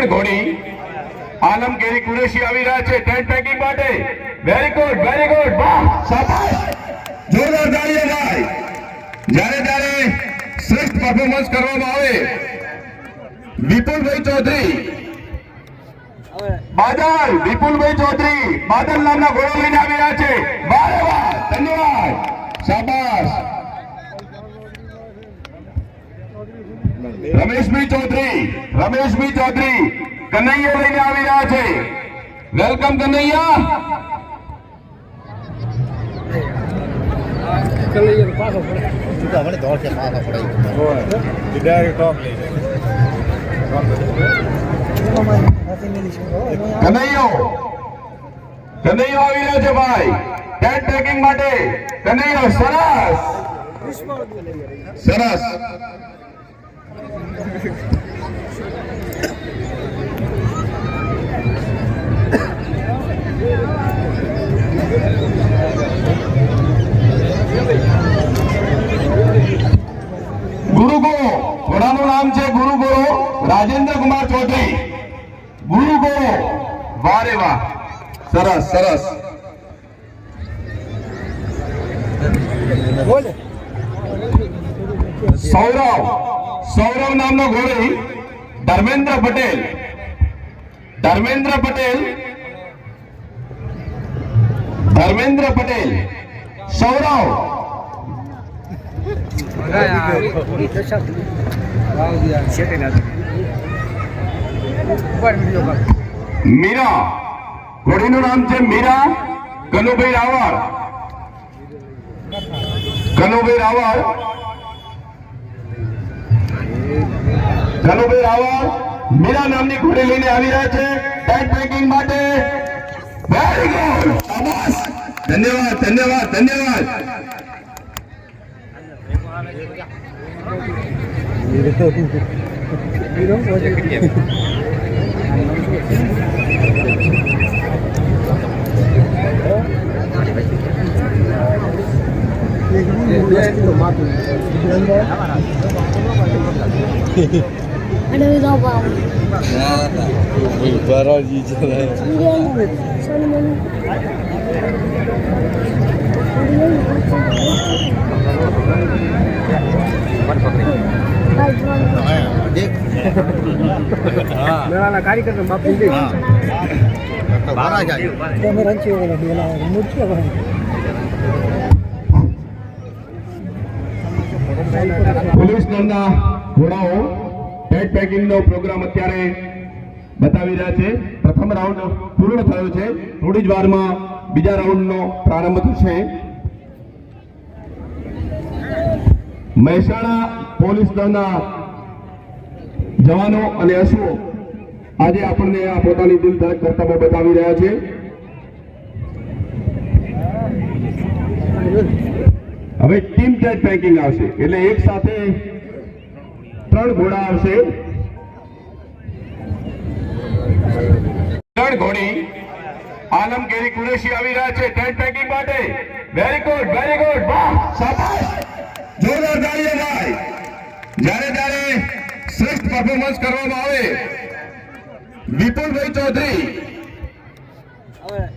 ત્રણ ઘોડી. આલમગીરી કુરેશી આવી રહ્યા છે. ટેન્ટ પેકિંગ માટે. વેરી ગુડ વેરી ગુડ જોરદાર તાળીઓ ભાઈ જ્યારે ત્યારે શ્રેષ્ઠ પરફોર્મન્સ કરવામાં આવે. વિપુલભાઈ ચૌધરી. બાદલ, વિપુલભાઈ ચૌધરી. બાદલ નામના ઘોડો લઈને આવી રહ્યા છે. વાહ વાહ ધન્યવાદ. રમેશભાઈ ચૌધરી રમેશભાઈ ચૌધરી, કનૈયા લઈને આવી રહ્યા છે. વેલકમ કનૈયા. આવી રહ્યો છે ભાઈ. ટેન્ટ ટ્રેકિંગ માટે. કનૈયો, સરસ. સરસ. ગુરુગુરુ ઘોડાનું નામ છે ગુરુગુરુ રાજેન્દ્ર કુમાર ચૌધરી. ગુરુ વાહ વારે વાહ. સરસ સરસ. સૌરવ સૌરવ નામનો ઘોડી ધર્મેન્દ્ર પટેલ. ધર્મેન્દ્ર પટેલ ધર્મેન્દ્ર પટેલ. સૌરવ. મીરા. ઘોડીનું નામ છે મીરા કનુભાઈ રાવળ. કનુભાઈ રાવળ કનુભાઈ આવો મીરા નામની ઘોડી લઈને આવી રહ્યા છે. ટેન્ટ પેકિંગ માટે. વેરી ગુડ શાબાશ. ધન્યવાદ ધન્યવાદ ધન્યવાદ. Bawah. બરાજી છે Iya, Solomon. મેળાના કાર્યક્રમ બાપુ બારા જાય પોલીસ દળના ઘોડાઓ ટેન્ટ પેકિંગ નો પ્રોગ્રામ અત્યારે બતાવી રહ્યા છે. પ્રથમ રાઉન્ડ પૂર્ણ થયો છે. થોડી જ વારમાં બીજા રાઉન્ડનો પ્રારંભ થશે. મહેસાણા પોલીસ દળના જવાનો અને અશ્વો આજે આપણને આ પોતાની દિલ ધડક કરતબો બતાવી રહ્યા છે. હવે ટીમ ટેટ પેકિંગ આવશે. એટલે એક સાથે ત્રણ ઘોડા આવશે. ત્રણ ઘોડી આલમગીરી કુરેશી આવી રહ્યા છે. ટેટ પેકિંગ માટે. વેરી ગુડ વેરી ગુડ જોરદાર તાળીઓ ભાઈ. જ્યારે ત્યારે શ્રેષ્ઠ પરફોર્મન્સ કરવામાં આવે. વિપુલભાઈ ચૌધરી.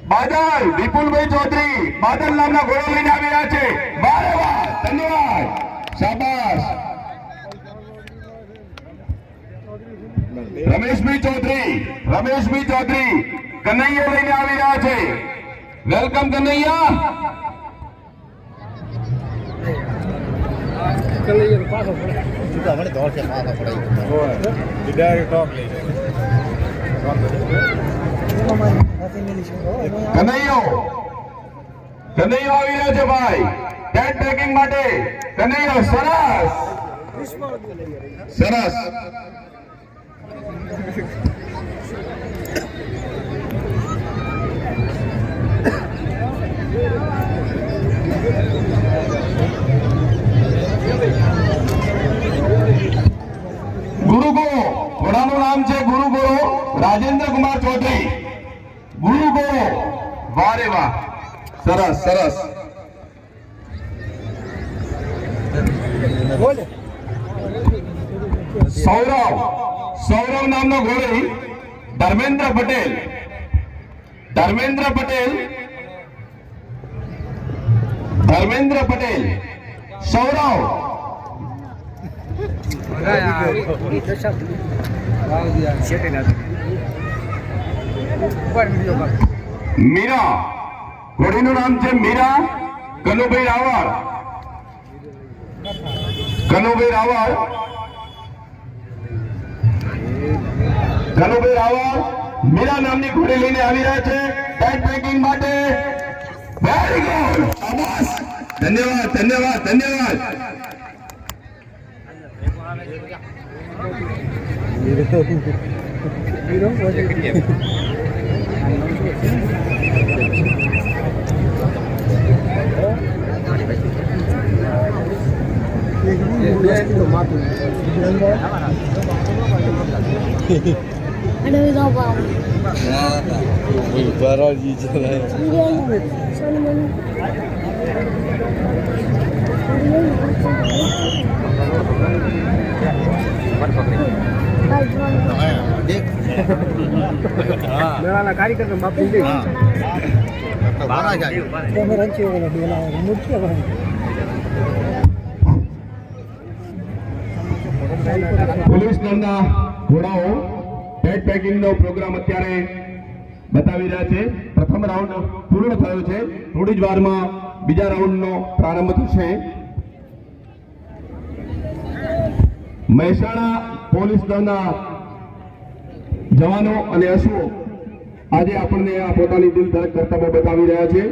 બાદલ, વિપુલભાઈ ચૌધરી. બાદલ નામના ઘોડા લઈને આવી રહ્યા છે. વાહ રે વાહ, ધન્યવાદ. શાબાશ. રમેશભાઈ ચૌધરી રમેશભાઈ ચૌધરી કનૈયા લઈને આવી રહ્યા છે વેલકમ કનૈયા આપણે દોડ કે પાછા પડાવી ડાયરેક્ટ ટોપ લઈ કનૈયો કનૈયો આવી રહ્યો છે ભાઈ ટેન્ટ પેકિંગ માટે કનૈયો સરસ સરસ ગુરુગુરુ ઘોડાનું નામ છે ગુરુગુરુ રાજેન્દ્ર કુમાર ચૌધરી. ગુરુ વાહ વારે વાહ. સરસ સરસ. સૌરવ સૌરવ નામનો ઘોડી ધર્મેન્દ્ર પટેલ. ધર્મેન્દ્ર પટેલ ધર્મેન્દ્ર પટેલ. સૌરવ. મીરા. ઘોડીનું નામ છે મીરા કનુભાઈ રાવળ. કનુભાઈ રાવળ કનુભાઈ રાવળ મીરા નામની ઘોડી લઈને આવી રહ્યા છે. પેકિંગ માટે. વેરી ગુડ ધન્યવાદ ધન્યવાદ ધન્યવાદ. ધન્યવાદ અડવિદો બાબુ બરાજી છે સલમાન મેળાના કાર્યકર્તા બાપુ દે બારા જાય પોલીસ દળના ઘોડાઓ ટેગ નો પ્રોગ્રામ અત્યારે બતાવી રહ્યા છે. પ્રથમ રાઉન્ડ પૂર્ણ થયો છે. થોડી જ વારમાં બીજા રાઉન્ડનો પ્રારંભ થશે. મહેસાણા પોલીસ દળના જવાનો અને અશુઓ આજે આપણને આ પોતાની દિલ ધડક કર્તવ્ય બતાવી રહ્યા છે.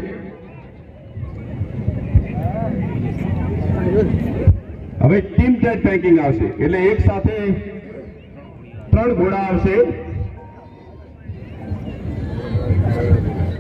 હવે ટીમ ટેટ પેકિંગ આવશે. એટલે એક સાથે ત્રણ ઘોડા આવશે